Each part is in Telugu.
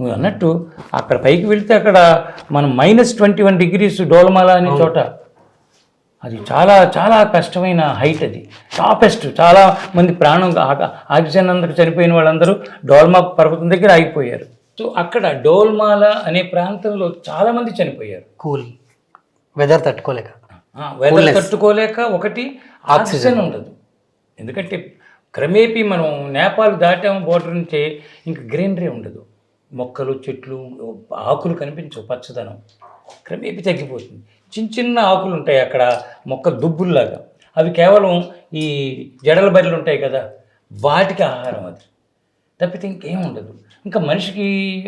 నువ్వు అన్నట్టు అక్కడ పైకి వెళ్తే అక్కడ మనం minus twenty one degrees Dolamala అనే చోట. అది చాలా చాలా కష్టమైన హైట్ అది. టాపెస్ట్ చాలా మంది ప్రాణం ఆక్సిజన్ అందరికి చనిపోయిన వాళ్ళందరూ డోల్మా పర్వతం దగ్గర ఆగిపోయారు. సో అక్కడ డోల్మాల అనే ప్రాంతంలో చాలా మంది చనిపోయారు. కూల్. వెదర్ తట్టుకోలేక. వెదర్ తట్టుకోలేక ఒకటి ఆక్సిజన్ ఉండదు. ఎందుకంటే క్రమేపీ మనం నేపాల్ దాటాము బోర్డర్ నుంచే ఇంకా గ్రీనరీ ఉండదు. మొక్కలు చెట్లు ఆకులు కనిపించవు పచ్చదనం. క్రమేపీ తగ్గిపోతుంది. చిన్న చిన్న ఆకులు ఉంటాయి అక్కడ మొక్క దుబ్బుల్లాగా. అవి కేవలం ఈ జడల బర్రెలు ఉంటాయి కదా వాటికి ఆహారం అది. తప్పితే ఇంకేం ఉండదు. ఇంకా మనిషికి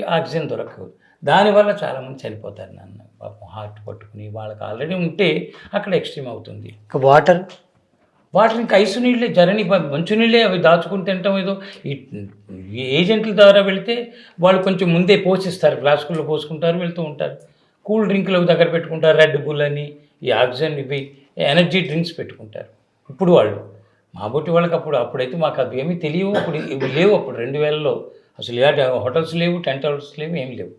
ఆక్సిజన్ దొరకదు. దానివల్ల చాలామంది చనిపోతారు నాన్న. పాపం హార్ట్ పట్టుకుని వాళ్ళకి ఆల్రెడీ ఉంటే అక్కడ ఎక్స్ట్రీమ్ అవుతుంది. ఇంకా వాటర్? వాటిని ఇంకా ఐసు నీళ్ళే జరని మంచు నీళ్ళే అవి దాచుకుని తింటాం ఏదో ఈ ఏజెంట్ల ద్వారా వెళ్తే వాళ్ళు కొంచెం ముందే పోషిస్తారు ఫ్లాస్కుల్లో పోసుకుంటారు వెళ్తూ ఉంటారు. కూల్ డ్రింకులు అవి దగ్గర పెట్టుకుంటారు రెడ్ బుల్ అని ఈ ఆక్సిజన్ ఇవి ఎనర్జీ డ్రింక్స్ పెట్టుకుంటారు. ఇప్పుడు వాళ్ళు మా బొట్టి వాళ్ళకి అప్పుడు అప్పుడైతే మాకు అవి ఏమీ తెలియవు అప్పుడు ఇవి లేవు అప్పుడు రెండు వేలలో. అసలు హోటల్స్ లేవు టెంట్ హౌస్ లేవు ఏమి లేవు.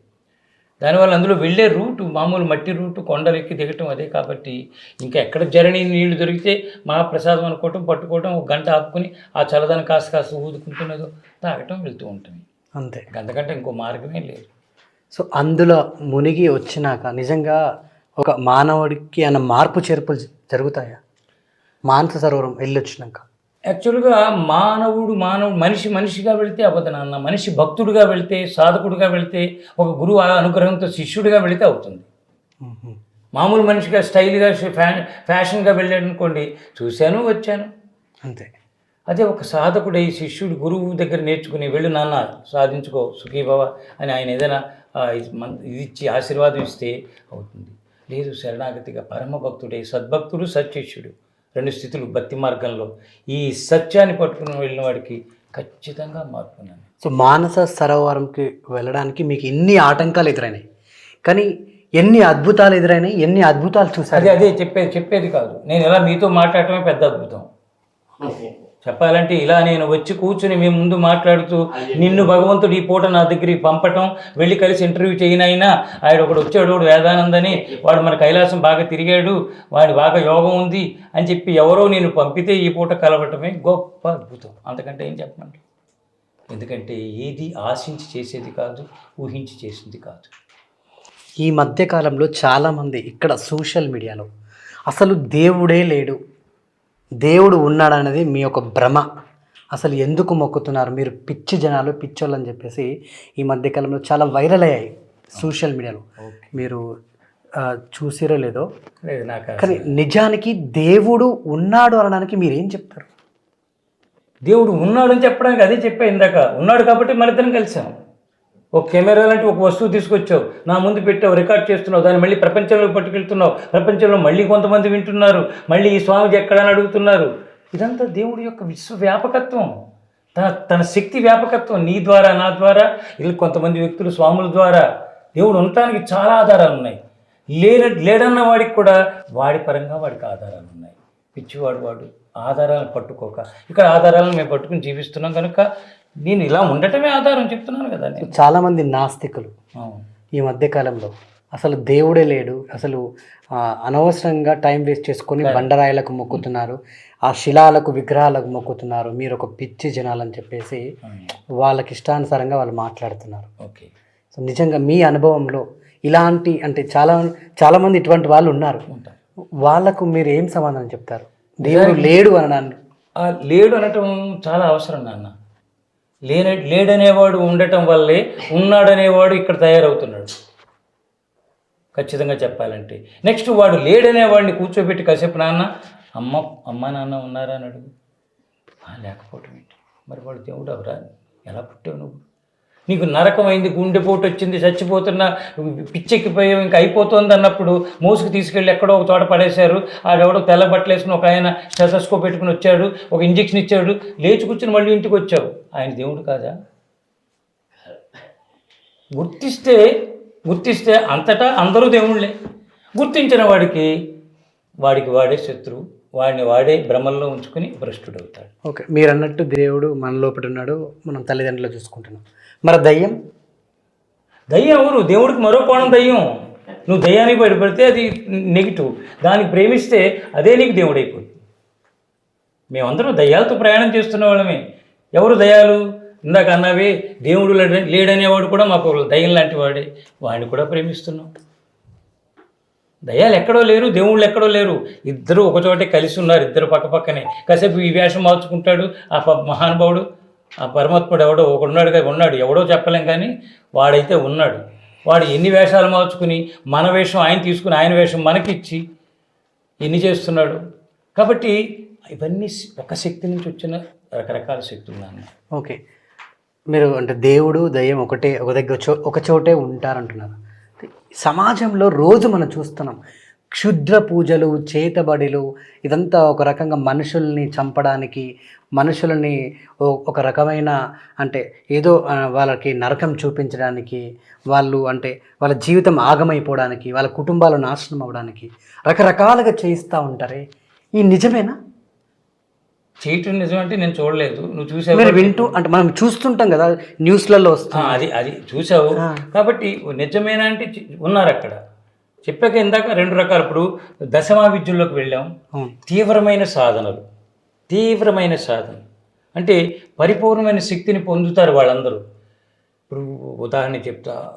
దానివల్ల అందులో వెళ్ళే రూటు మామూలు మట్టి రూటు కొండలు ఎక్కి దిగటం అదే కాబట్టి ఇంకా ఎక్కడ జరణి నీళ్ళు దొరికితే మహాప్రసాదం అనుకోవటం పట్టుకోవటం ఒక గంట ఆపుకొని ఆ చల్లదాన్ని కాస్త కాస్త ఊదుకుంటున్నదో తాగటం వెళ్తూ ఉంటుంది. అంతే. అంతకంటే ఇంకో మార్గమే లేదు. సో అందులో మునిగి వచ్చినాక నిజంగా ఒక మానవుడికి అన్న మార్పు చేర్పులు జరుగుతాయా? మానస సరోవరం వెళ్ళి వచ్చినాక యాక్చువల్గా మానవుడు మానవుడు మనిషి మనిషిగా వెళితే అవ్వదు నాన్న మనిషి భక్తుడిగా వెళితే సాధకుడిగా వెళితే ఒక గురువు అనుగ్రహంతో శిష్యుడిగా వెళితే అవుతుంది. మ్మ్. మామూలు మనిషిగా స్టైల్గా ఫ్యా ఫ్యాషన్గా వెళ్ళాడు అనుకోండి చూశాను వచ్చాను. అంతే. అదే ఒక సాధకుడై శిష్యుడు గురువు దగ్గర నేర్చుకుని వెళ్ళు నాన్న సాధించుకో సుఖీభవ అని ఆయన ఏదైనా ఇది ఇచ్చి ఆశీర్వాదం ఇస్తే అవుతుంది. లేదు శరణాగతిగా పరమ భక్తుడై సద్భక్తుడు సత్శిష్యుడు రెండు స్థితులు భక్తి మార్గంలో. ఈ సత్యాన్ని పట్టుకుని వెళ్ళిన వాడికి ఖచ్చితంగా మార్పున్నాను సో మానస సరోవరంకి వెళ్ళడానికి మీకు ఎన్ని ఆటంకాలు ఎదురైనాయి? కానీ ఎన్ని అద్భుతాలు ఎదురైనాయి? ఎన్ని అద్భుతాలు చూసారు అదే అదే చెప్పేది చెప్పేది కాదు. నేను ఇలా మీతో మాట్లాడటమే పెద్ద అద్భుతం. చెప్పాలంటే ఇలా నేను వచ్చి కూర్చుని మీ ముందు మాట్లాడుతూ నిన్ను భగవంతుడు ఈ పూట నా దగ్గరికి పంపటం వెళ్ళి కలిసి ఇంటర్వ్యూ చేయనైనా ఆయన ఒకడు వచ్చాడు వాడు వేదానందని వాడు మన కైలాసం బాగా తిరిగాడు వాడి బాగా యోగం ఉంది అని చెప్పి ఎవరో నేను పంపితే ఈ పూట కలవటమే గొప్ప అద్భుతం. అంతకంటే ఏం చెప్పమండి ఎందుకంటే ఏది ఆశించి చేసేది కాదు ఊహించి చేసింది కాదు. ఈ మధ్య కాలంలో చాలామంది ఇక్కడ సోషల్ మీడియాలో అసలు దేవుడే లేడు దేవుడు ఉన్నాడనేది మీ యొక్క భ్రమ. అసలు ఎందుకు మొక్కుతున్నారు? మీరు పిచ్చి జనాలు పిచ్చోళ్ళు అని చెప్పేసి ఈ మధ్య కాలంలో చాలా వైరల్ అయ్యాయి సోషల్ మీడియాలో. మీరు చూసిరో లేదో? కానీ నిజానికి దేవుడు ఉన్నాడు అనడానికి మీరు ఏం చెప్తారు? దేవుడు ఉన్నాడని చెప్పడానికి అదే చెప్పా ఇందాక. ఉన్నాడు కాబట్టి మన ఇద్దరం కలిసాం. ఒక కెమెరా లాంటి ఒక వస్తువు తీసుకొచ్చావు. నా ముందు పెట్టావు రికార్డ్ చేస్తున్నావు దాన్ని మళ్ళీ ప్రపంచంలోకి పట్టుకెళ్తున్నావు. ప్రపంచంలో మళ్ళీ కొంతమంది వింటున్నారు. మళ్ళీ ఈ స్వామికి ఎక్కడని అడుగుతున్నారు. ఇదంతా దేవుడి యొక్క విశ్వవ్యాపకత్వం. తన తన శక్తి వ్యాపకత్వం నీ ద్వారా నా ద్వారా ఇలా కొంతమంది వ్యక్తులు స్వాముల ద్వారా. దేవుడు ఉండటానికి చాలా ఆధారాలు ఉన్నాయి. లేన లేడన్న వాడికి కూడా వాడి పరంగా వాడికి ఆధారాలు ఉన్నాయి. పిచ్చివాడు వాడు ఆధారాలను పట్టుకోక. ఇక్కడ ఆధారాలను మేము పట్టుకుని జీవిస్తున్నాం కనుక నేను ఇలా ఉండటమే ఆధారం చెప్తున్నాను కదా నేను. చాలామంది నాస్తికులు. ఈ మధ్య కాలంలో అసలు దేవుడే లేడు అసలు అనవసరంగా టైం వేస్ట్ చేసుకొని బండరాయిలకు మొక్కుతున్నారు ఆ శిలాలకు విగ్రహాలకు మొక్కుతున్నారు మీరు ఒక పిచ్చి జనాలని చెప్పేసి వాళ్ళకి ఇష్టానుసారంగా వాళ్ళు మాట్లాడుతున్నారు. ఓకే. సో నిజంగా మీ అనుభవంలో ఇలాంటి అంటే చాలా చాలామంది ఇటువంటి వాళ్ళు ఉన్నారు. వాళ్ళకు మీరు ఏం సమాధానం చెప్తారు? దేవుడు లేడు అనడానికి. లేడు అనటం చాలా అవసరం నాన్న. లేన లేడనేవాడు ఉండటం వల్లే ఉన్నాడనేవాడు ఇక్కడ తయారవుతున్నాడు. ఖచ్చితంగా చెప్పాలంటే. నెక్స్ట్ వాడు లేడనేవాడిని కూర్చోబెట్టి కాసేపు నాన్న అమ్మ అమ్మ నాన్న ఉన్నారా? అని అడుగు. లేకపోవటం ఏంటి? మరి వాడు దేవుడు అవరా ఎలా పుట్టావు నువ్వు? నీకు నరకమైంది గుండెపోటు వచ్చింది చచ్చిపోతున్నా పిచ్చెక్కిపోయావు ఇంకా అయిపోతుంది అన్నప్పుడు మోసుకు తీసుకెళ్ళి ఎక్కడో ఒక చోట పడేశారు. ఆడెవడో తెల్ల బట్టలు వేసుకుని ఒక ఆయన స్టెథోస్కోప్ పెట్టుకుని వచ్చాడు ఒక ఇంజెక్షన్ ఇచ్చాడు. లేచి కూర్చుని మళ్ళీ ఇంటికి వచ్చావు. ఆయన దేవుడు కాదా? గుర్తిస్తే గుర్తిస్తే అంతటా అందరూ దేవుళ్ళే. గుర్తించిన వాడికి వాడికి వాడే శత్రువు వాడిని వాడే భ్రమల్లో ఉంచుకుని భ్రష్టుడవుతాడు. ఓకే మీరు అన్నట్టు దేవుడు మన లోపల ఉన్నాడు మనం తల్లిదండ్రులు చూసుకుంటున్నాం. మరి దయ్యం? దయ్యం ఎవరు? దేవుడికి మరో కోణం దయ్యం. నువ్వు దయ్యానికి బయటపడితే అది నెగిటివ్. దానికి ప్రేమిస్తే అదే నీకు దేవుడు అయిపోతుంది మేమందరం దయ్యాలతో ప్రయాణం చేస్తున్న వాళ్ళమే. ఎవరు దయాలు ఇందాక అన్నవి దేవుడు లేడ- లేడనేవాడు కూడా మాకు దయ్యం లాంటి వాడే. వాడిని కూడా ప్రేమిస్తున్నాం. దయ్యాలు ఎక్కడో లేరు దేవుళ్ళు ఎక్కడో లేరు. ఇద్దరు ఒకచోటే కలిసి ఉన్నారు ఇద్దరు పక్కపక్కనే కాసేపు ఈ వేషం మార్చుకుంటాడు ఆ మహానుభావుడు. ఆ పరమాత్ముడు ఎవడో ఒకడున్నాడుగా ఉన్నాడు. ఎవడో చెప్పలేం కానీ వాడైతే ఉన్నాడు. వాడు ఎన్ని వేషాలు మార్చుకుని మన వేషం ఆయన తీసుకుని ఆయన వేషం మనకిచ్చి ఎన్ని చేస్తున్నాడు? కాబట్టి ఇవన్నీ ఒక శక్తి నుంచి వచ్చిన రకరకాల శక్తులు నాన్న. ఓకే. మీరు అంటే దేవుడు దయ్యం ఒకటే ఒక దగ్గర చో ఒక చోటే ఉంటారంటున్నారు. సమాజంలో రోజు మనం చూస్తున్నాం క్షుద్ర పూజలు చేతబడిలు ఇదంతా ఒక రకంగా మనుషుల్ని చంపడానికి మనుషులని ఒక రకమైన అంటే ఏదో వాళ్ళకి నరకం చూపించడానికి వాళ్ళు అంటే వాళ్ళ జీవితం ఆగమైపోవడానికి వాళ్ళ కుటుంబాలు నాశనం అవ్వడానికి రకరకాలుగా చేయిస్తూ ఉంటారే. ఈ నిజమేనా? చేయటం నిజమంటే నేను చూడలేదు. నువ్వు చూసావు? వింటూ అంటే మనం చూస్తుంటాం కదా న్యూస్లలో వస్తుంది. అది అది చూసావు. కాబట్టి నిజమేనా అంటే ఉన్నారు అక్కడ. చెప్పాక ఇందాక రెండు రకాలు. ఇప్పుడు దశమా విద్యుల్లోకి వెళ్ళాం. తీవ్రమైన సాధనలు. తీవ్రమైన సాధన అంటే పరిపూర్ణమైన శక్తిని పొందుతారు వాళ్ళందరూ. ఇప్పుడు ఉదాహరణ చెప్తా.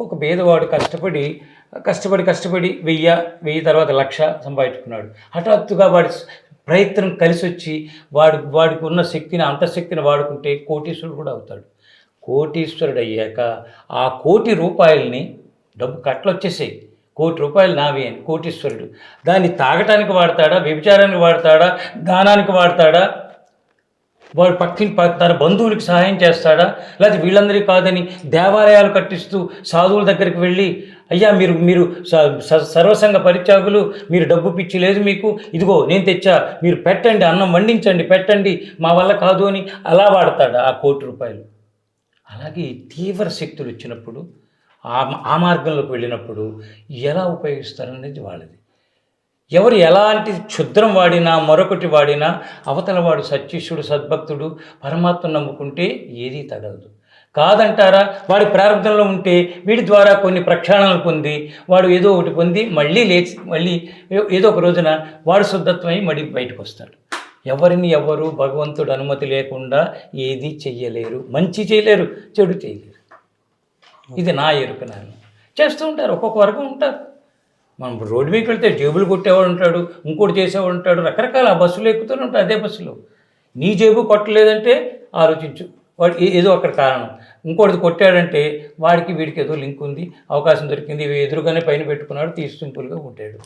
ఒక పేదవాడు కష్టపడి కష్టపడి కష్టపడి వెయ్యి వెయ్యి తర్వాత లక్ష సంపాదించుకున్నాడు. హఠాత్తుగా వాడి ప్రయత్నం కలిసి వచ్చి వాడి వాడికి ఉన్న శక్తిని అంతఃశక్తిని వాడుకుంటే కోటీశ్వరుడు కూడా అవుతాడు. కోటీశ్వరుడు అయ్యాక ఆ కోటి రూపాయలని డబ్బు కట్టలు వచ్చేసాయి కోటి రూపాయలు నావి అని కోటీశ్వరుడు. దాన్ని తాగటానికి వాడతాడా? వ్యభిచారానికి వాడతాడా? దానానికి వాడతాడా? వాడు పక్కిన ప- తన బంధువులకు సహాయం చేస్తాడా? లేకపోతే వీళ్ళందరికీ కాదని దేవాలయాలు కట్టిస్తూ సాధువుల దగ్గరికి వెళ్ళి అయ్యా మీరు మీరు స- సర్వసంగ పరిత్యాగులు మీరు డబ్బు పిచ్చి లేదు మీకు. ఇదిగో నేను తెచ్చా. మీరు పెట్టండి అన్నం వండించండి పెట్టండి. మా వల్ల కాదు అని అలా వాడతాడా ఆ కోటి రూపాయలు. అలాగే తీవ్ర శక్తులు వచ్చినప్పుడు ఆ ఆ మార్గంలోకి వెళ్ళినప్పుడు ఎలా ఉపయోగిస్తారనేది వాళ్ళది. ఎవరు ఎలాంటి క్షుద్రం వాడినా మరొకటి వాడినా అవతల వాడు సత్యశుడు సద్భక్తుడు పరమాత్మ నమ్ముకుంటే ఏదీ తగలదు. కాదంటారా? వాడి ప్రారంభంలో ఉంటే వీడి ద్వారా కొన్ని ప్రక్షాళనలు పొంది వాడు ఏదో ఒకటి పొంది మళ్ళీ లేచి మళ్ళీ ఏదో ఒక రోజున వాడు శుద్ధత్వమై మళ్ళీ బయటకు వస్తాడు ఎవరిని ఎవరు భగవంతుడు అనుమతి లేకుండా ఏది చెయ్యలేరు. మంచి చేయలేరు చెడు చేయలేరు. ఇది నా ఎరుక నాన్న చేస్తూ ఉంటారు ఒక్కొక్క వర్గం ఉంటారు. మనం రోడ్డు మీదకి వెళ్తే జేబులు కొట్టేవాడు ఉంటాడు ఇంకోటి చేసేవాడు ఉంటాడు రకరకాల బస్సులు ఎక్కుతూనే ఉంటాయి అదే బస్సులో. నీ జేబు కొట్టలేదంటే ఆలోచించు. వాడు ఏ- ఏదో అక్కడ కారణం. ఇంకోటిది కొట్టాడంటే వాడికి వీడికి ఏదో లింక్ ఉంది అవకాశం దొరికింది ఎదురుగానే పైన పెట్టుకున్నాడు తీసి సింపుల్గా కొట్టాడు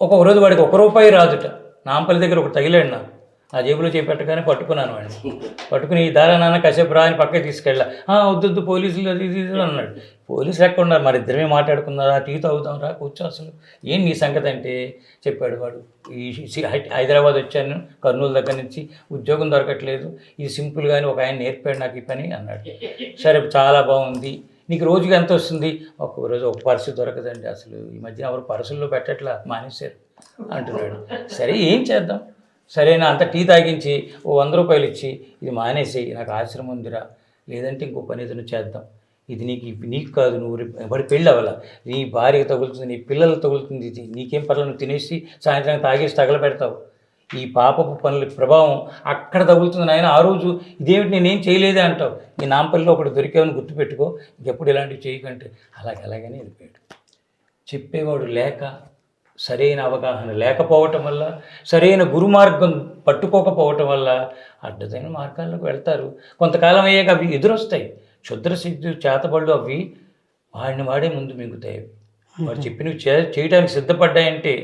ఒక్కొక్క రోజు వాడికి ఒక రూపాయి రాదుట. నాంపల్లి దగ్గర ఒకటి తగిలాడు నాకు. ఆ జేబులో చేపెట్టగానే పట్టుకున్నాను వాడిని. పట్టుకుని ఈ దారా నాన్న కాసేపు రా అని పక్కకి తీసుకెళ్ళా. వద్దొద్దు వద్దు వద్దు పోలీసులు అది ఇది అన్నాడు. పోలీసు లెక్క ఉన్నారు మరి ఇద్దరమే మాట్లాడుకున్నారా? టీ తాగుతాం రా కూర్చో అసలు. ఏం నీ సంగతి అంటే? చెప్పాడు వాడు. ఈ సి- హై- హైదరాబాద్ వచ్చాను కర్నూలు దగ్గర నుంచి. ఉద్యోగం దొరకట్లేదు. ఇది సింపుల్గానే ఒక ఆయన నేర్పాడు నాకు ఈ పని అన్నాడు. సరే చాలా బాగుంది. నీకు రోజుకి ఎంత వస్తుంది? ఒక రోజు ఒక పర్సు దొరకదండి అసలు. ఈ మధ్యన ఎవరు పర్సుల్లో పెట్టట్లా మానేశారు. అంటున్నాడు. సరే ఏం చేద్దాం? సరేనా అంత టీ తాగించి ఓ వంద రూపాయలు ఇచ్చి ఇది మానేసేయి నాకు ఆశ్రమం ఉందిరా. లేదంటే ఇంకో పని ఏదైనా చేద్దాం. ఇది నీకు నీకు కాదు నువ్వు ఎవరి పెళ్ళి అవ్వాల? నీ భార్యకు తగులుతుంది నీ పిల్లలు తగులుతుంది ఇది నీకేం పర్లేదు నువ్వు తినేసి సాయంత్రం తాగేసి తగలబెడతావు. ఈ పాపపు పనుల ప్రభావం అక్కడ తగులుతుంది నాయన. ఆ రోజు ఇదేమిటి నేనేం చేయలేదే అంటావు? నీ నాంపల్లిలో ఒకటి దొరికావని గుర్తుపెట్టుకో. ఇంకెప్పుడు ఇలాంటివి చేయకంటే. అలాగే అలాగనే వెళ్ళిపోయాడు. చెప్పేవాడు లేక సరైన అవగాహన లేకపోవటం వల్ల సరైన గురు మార్గం పట్టుకోకపోవటం వల్ల అడ్డదైన మార్గాల్లోకి వెళ్తారు. కొంతకాలం అయ్యాక అవి ఎదురొస్తాయి. క్షుద్ర సిద్ధు చేతబళ్ళు అవి వాడిని వాడే ముందు మింగుతాయి వాడు చెప్పినవి చే చేయడానికి సిద్ధపడ్డాయంటే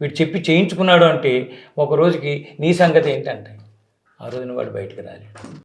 వీడు చెప్పి చేయించుకున్నాడు అంటే ఒక రోజుకి నీ సంగతి ఏంటంటే ఆ రోజున వాడు బయటకు రాలేడు.